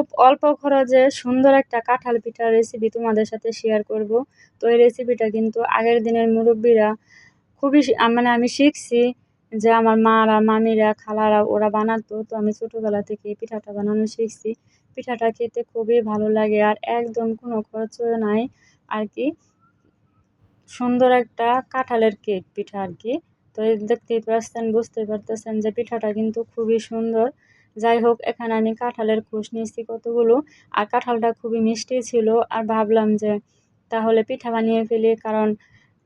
খুব অল্প খরচে সুন্দর একটা কাঁঠাল পিঠার রেসিপি তোমাদের সাথে শেয়ার করব। তো এই রেসিপিটা কিন্তু আগের দিনের মুরব্বীরা খুবই মানে আমি শিখছি যে আমার মারা, মামিরা, খালারা ওরা বানাতো। তো আমি ছোটোবেলা থেকে পিঠাটা বানানো শিখছি। পিঠাটা খেতে খুবই ভালো লাগে আর একদম কোনো খরচও নাই আর কি। সুন্দর একটা কাঁঠালের কেক পিঠা আর কি। তো দেখতেই পারছেন, বুঝতেই পারতেছেন যে পিঠাটা কিন্তু খুবই সুন্দর। যাই হোক, এখানে আমি কাঁঠালের কুশ নিয়েছি কতগুলো, আর কাঁঠালটা খুবই মিষ্টি ছিল, আর ভাবলাম যে তাহলে পিঠা বানিয়ে ফেলি, কারণ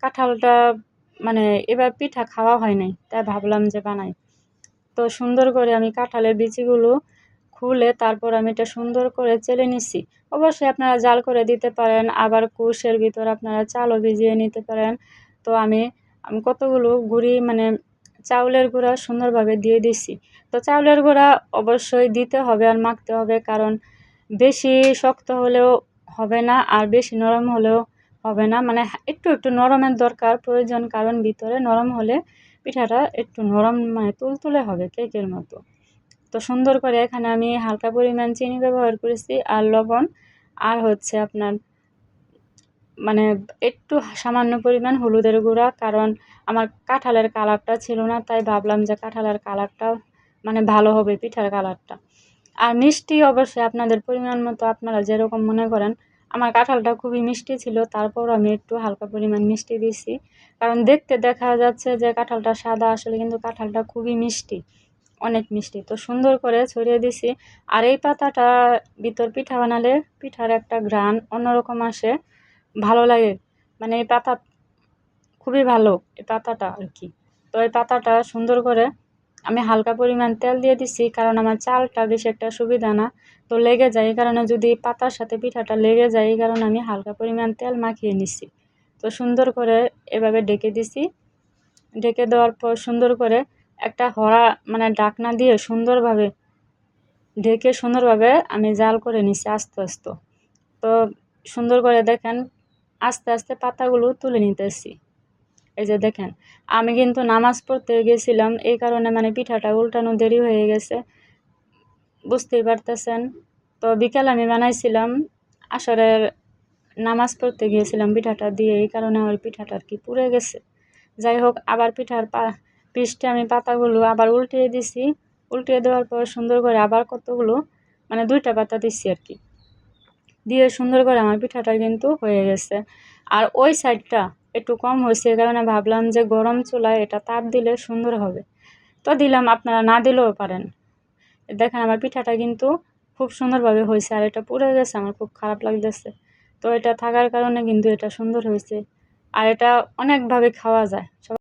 কাঁঠালটা মানে এবার পিঠা খাওয়া হয় নাই, তাই ভাবলাম যে বানাই। তো সুন্দর করে আমি কাঁঠালের বিচিগুলো খুলে তারপর আমি এটা সুন্দর করে চেলে নিছি। অবশ্যই আপনারা জাল করে দিতে পারেন, আবার কুশের ভিতর আপনারা চালও ভিজিয়ে নিতে পারেন। তো আমি আমি কতগুলো গুঁড়ি মানে চাউলের গুঁড়া সুন্দরভাবে দিয়ে দিছি। তো চাউলের গুঁড়া অবশ্যই দিতে হবে আর মাখতে হবে, কারণ বেশি শক্ত হলেও হবে না আর বেশি নরম হলেও হবে না। মানে একটু একটু নরমের দরকার প্রয়োজন, কারণ ভিতরে নরম হলে পিঠাটা একটু নরম মানে তুলতুলে হবে কেকের মতো। তো সুন্দর করে এখানে আমি হালকা পরিমাণ চিনি ব্যবহার করেছি আর লবণ, আর হচ্ছে আপনার মানে একটু সামান্য পরিমাণ হলুদের গুঁড়া, কারণ আমার কাঁঠালের কালারটা ছিল না, তাই ভাবলাম যে কাঁঠালের কালারটা মানে ভালো হবে পিঠার কালারটা। আর মিষ্টি অবশ্যই আপনাদের পরিমাণ মতো আপনারা যেরকম মনে করেন, আমার কাঁঠালটা খুবই মিষ্টি ছিল তারপর আমি একটু হালকা পরিমাণ মিষ্টি দিছি কারণ দেখতে দেখা যাচ্ছে যে কাঁঠালটা সাদা, আসলে কিন্তু কাঁঠালটা খুবই মিষ্টি, অনেক মিষ্টি। তো সুন্দর করে ছড়িয়ে দিছি, আর এই পাতাটা ভিতর পিঠা বানালে পিঠার একটা ঘ্রাণ অন্যরকম আসে। ভালো লাগে। মানে এই পাতা খুবই ভালো, এই পাতাটা আর কি। তো এই পাতাটা সুন্দর করে আমি হালকা পরিমাণ তেল দিয়ে দিছি, কারণ আমার চালটা বেশি একটা সুবিধা না। তো লেগে যায়, এই কারণে যদি পাতার সাথে পিঠাটা লেগে যায়, এই কারণে আমি হালকা পরিমাণ তেল মাখিয়ে নিছি। তো সুন্দর করে এভাবে ডেকে দিছি। ডেকে দেওয়ার পর সুন্দর করে একটা হরা মানে ডাকনা দিয়ে সুন্দরভাবে ঢেকে সুন্দরভাবে আমি জাল করে নিছি আস্তে আস্তে। তো সুন্দর করে দেখেন আস্তে আস্তে পাতাগুলো তুলে নিতেছি। এই যে দেখেন, আমি কিন্তু নামাজ পড়তে গেছিলাম, এই কারণে মানে পিঠাটা উল্টানো দেরি হয়ে গেছে। বুঝতেই পারতেছেন? তো বিকাল আমি বানাইছিলাম, আসরের নামাজ পড়তে গিয়েছিলাম পিঠাটা দিয়ে, এই কারণে আমার পিঠাটা আর কি পুড়ে গেছে। যাই হোক, আবার পিঠার পা, পিসটা আমি পাতাগুলো আবার উল্টিয়ে দিছি। উল্টিয়ে দেওয়ার পর সুন্দর করে আবার কতগুলো মানে দুইটা পাতা দিচ্ছি আর কি দিয়ে সুন্দর করে আমার পিঠাটা কিন্তু হয়ে গেছে। আর ওই সাইডটা একটু কম হয়েছে, এই কারণে ভাবলাম যে গরম চুলায় এটা তাপ দিলে সুন্দর হবে। তো দিলাম, আপনারা না দিলেও পারেন। দেখেন আমার পিঠাটা কিন্তু খুব সুন্দরভাবে হয়েছে আর এটা পুড়ে গেছে, আমার খুব খারাপ লাগতেছে। তো এটা থাকার কারণে কিন্তু এটা সুন্দর হয়েছে। আর এটা অনেকভাবে খাওয়া যায়। সব